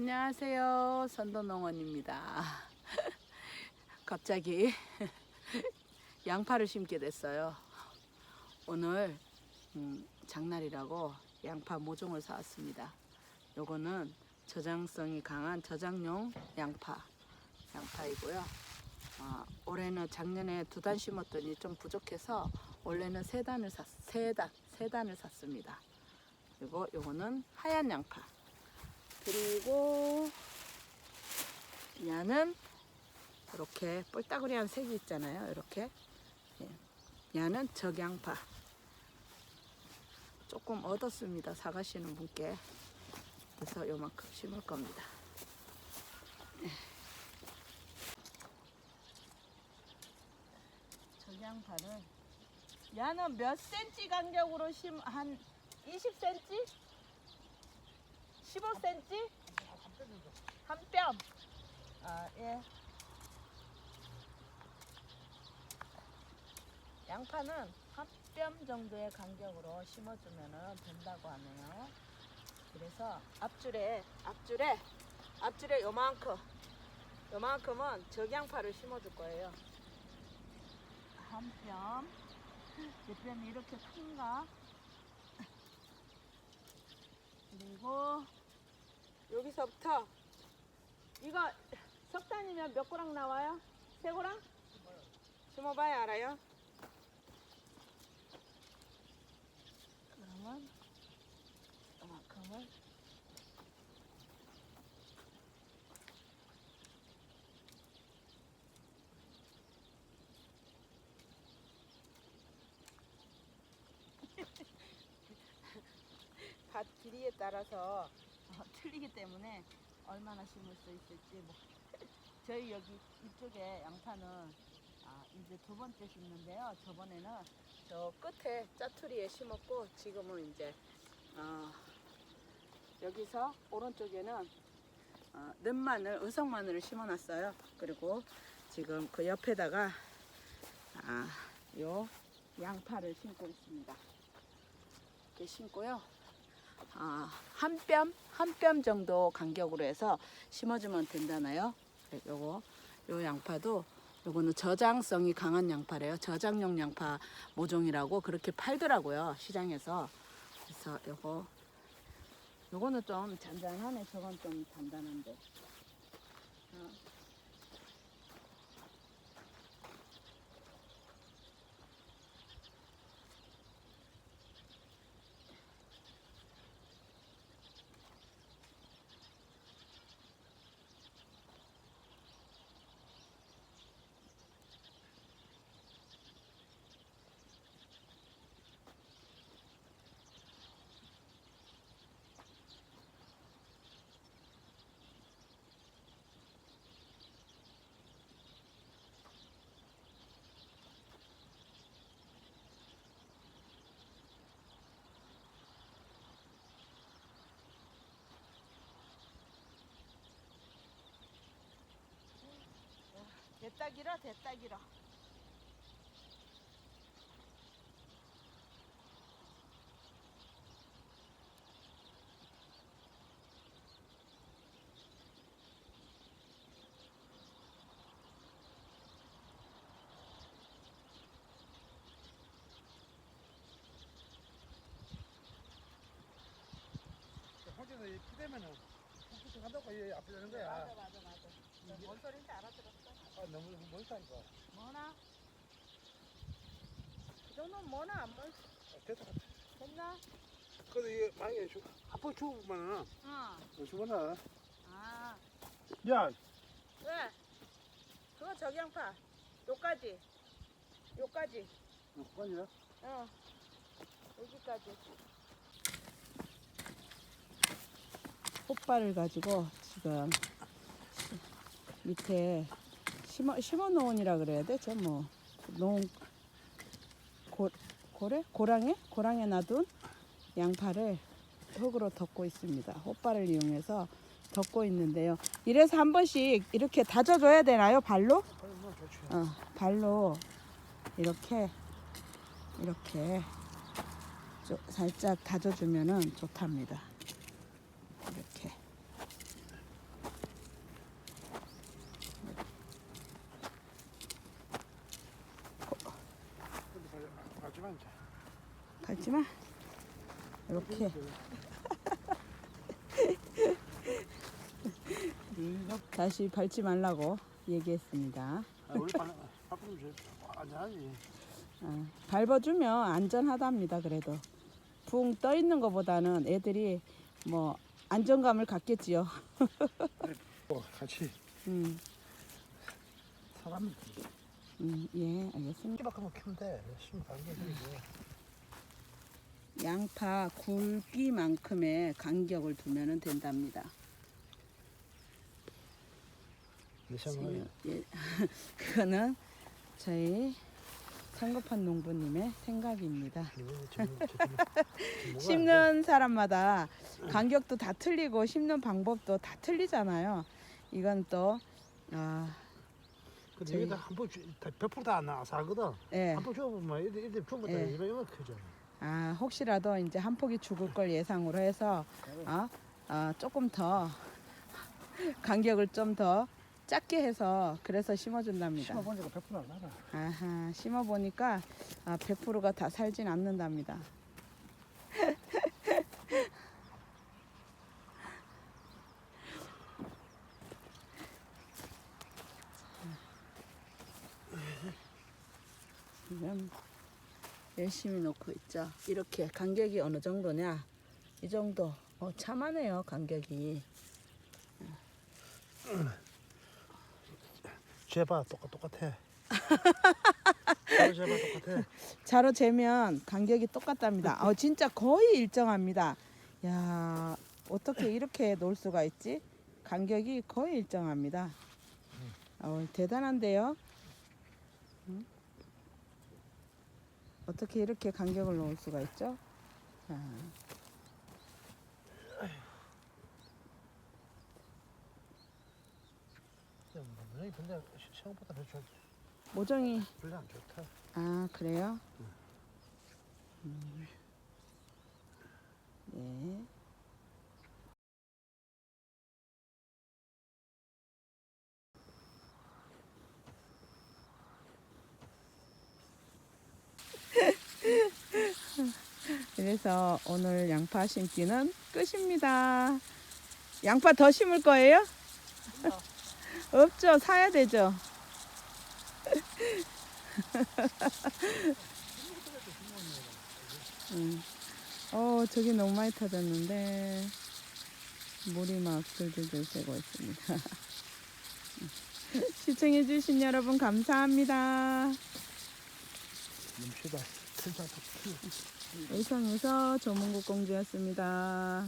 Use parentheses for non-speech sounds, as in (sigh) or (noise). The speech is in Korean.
안녕하세요. 선도농원입니다. (laughs) 갑자기 (laughs) 양파를 심게 됐어요. 오늘 음, 장날이라고 양파 모종을 사왔습니다. 요거는 저장성이 강한 저장용 양파 양파이고요. 어, 올해는 작년에 두 단 심었더니 좀 부족해서 원래는 세 단을 샀, 세 단, 세 단을 샀습니다. 그리고 요거는 하얀 양파. 그리고 얘는 이렇게 뿔따구리한 색이 있잖아요. 이렇게 예. 얘는 적양파. 조금 얻었습니다. 사가시는 분께. 그래서 요만큼 심을 겁니다. 예. 적양파를 얘는 몇 센치 간격으로 심한 20cm? 15cm? 한 뼘. 아, 예. 양파는 한 뼘 정도의 간격으로 심어주면 된다고 하네요. 그래서 앞줄에, 앞줄에, 앞줄에 요만큼, 요만큼은 적양파를 심어줄 거예요. 한 뼘. 내 뼘이 이렇게 큰가? 그리고 여기서부터 이거 석 단이면 몇 고랑 나와요? 세 고랑? 심어봐야 알아요. 그러면 이만큼을 밭 길이에 따라서 어, 틀리기 때문에 얼마나 심을 수 있을지 뭐 (laughs) 저희 여기 이쪽에 양파는 아, 이제 두 번째 심는데요. 저번에는 저 끝에 짜투리에 심었고 지금은 이제 어, 여기서 오른쪽에는 어,嫩마늘, 의성마늘을 심어놨어요. 그리고 지금 그 옆에다가 아, 요 양파를 심고 있습니다. 이렇게 심고요. 아, 한 뼘, 한 뼘 정도 간격으로 해서 심어주면 된다나요? 네, 요거, 요 양파도 요거는 저장성이 강한 양파래요. 저장용 양파 모종이라고 그렇게 팔더라고요. 시장에서. 그래서 요거, 요거는 좀 잔잔하네. 저건 좀 단단한데. 어. 됐다 길어, 됐다 길어. 이 피대면은 푹푹 한다고 이 앞에 되는 거야. 맞아, 맞아, 맞아. 뭔 소리인지 알아들었어. 아, 너무 멀다니까. 뭐나? 그 정도는 뭐나 안 멀, 아, 됐다. 됐나? 그래도 이게 만약에 주, 앞으로 죽으면은 응. 죽으나. 아, 야, 왜? 그거 적양파. 요까지. 요까지. 뭐냐? 어. 여기까지. 호빠를 가지고 지금 밑에 심어, 심어 놓은이라 그래야 돼? 저뭐 놓은 고, 고래? 고랑에? 고랑에 놔둔 양파를 흙으로 덮고 있습니다. 호빠를 이용해서 덮고 있는데요. 이래서 한 번씩 이렇게 다져줘야 되나요? 발로? 어, 발로 이렇게 이렇게 좀 살짝 다져주면은 좋답니다. 이렇게 밟지 마. 이렇게 다시 밟지 말라고 얘기했습니다. 아, 저 안전하지. 아, 밟아주면 안전하답니다. 그래도 붕 떠 있는 것보다는 애들이 뭐 안정감을 갖겠지요. 어, 같이 음, 사람 음, 예, 알겠습니다. 끼박하면 키면 돼. 양파 굵기만큼의 간격을 두면 된답니다. 내 생각에 예, (laughs) 그거는 저희 성급한 농부님의 생각입니다. (laughs) 심는 사람마다 간격도 다 틀리고 심는 방법도 다 틀리잖아요. 이건 또 아, 근데 저희- 여기다 한번 100%다 안 나사거든. 예. 한번 줘보면 이들 이들 줘보다 예. 이만 이만 크죠. 아, 혹시라도 이제 한 폭이 죽을 걸 예상으로 해서 아, 아, 조금 더 (laughs) 간격을 좀 더 작게 해서 그래서 심어준답니다. 심어보니까 100%안 나가. 아하, 심어 보니까 아, 100%가 다 살진 않는답니다. 지금 열심히 놓고 있죠. 이렇게 간격이 어느 정도냐? 이 정도. 어, 참하네요, 간격이. 제봐 똑같 똑같아. 제봐 똑같아. (laughs) 자로 재면 간격이 똑같답니다. 어, 진짜 거의 일정합니다. 야, 어떻게 이렇게 놓을 수가 있지? 간격이 거의 일정합니다. 어, 대단한데요? 어떻게 이렇게 간격을 놓을 수가 있죠? 자, 모양이 근데 생각보다 별로 좋- 모종이 별로 안 좋다. 아 그래요? 음. 네. 그래서 오늘 양파 심기는 끝입니다. 양파 더 심을 거예요? (laughs) 없죠. 사야 되죠. (laughs) 음. 어, 저기 너무 많이 터졌는데 물이 막 들들들 새고 있습니다. (laughs) 시청해주신 여러분 감사합니다. 또 의성에서 조문국 공주였습니다.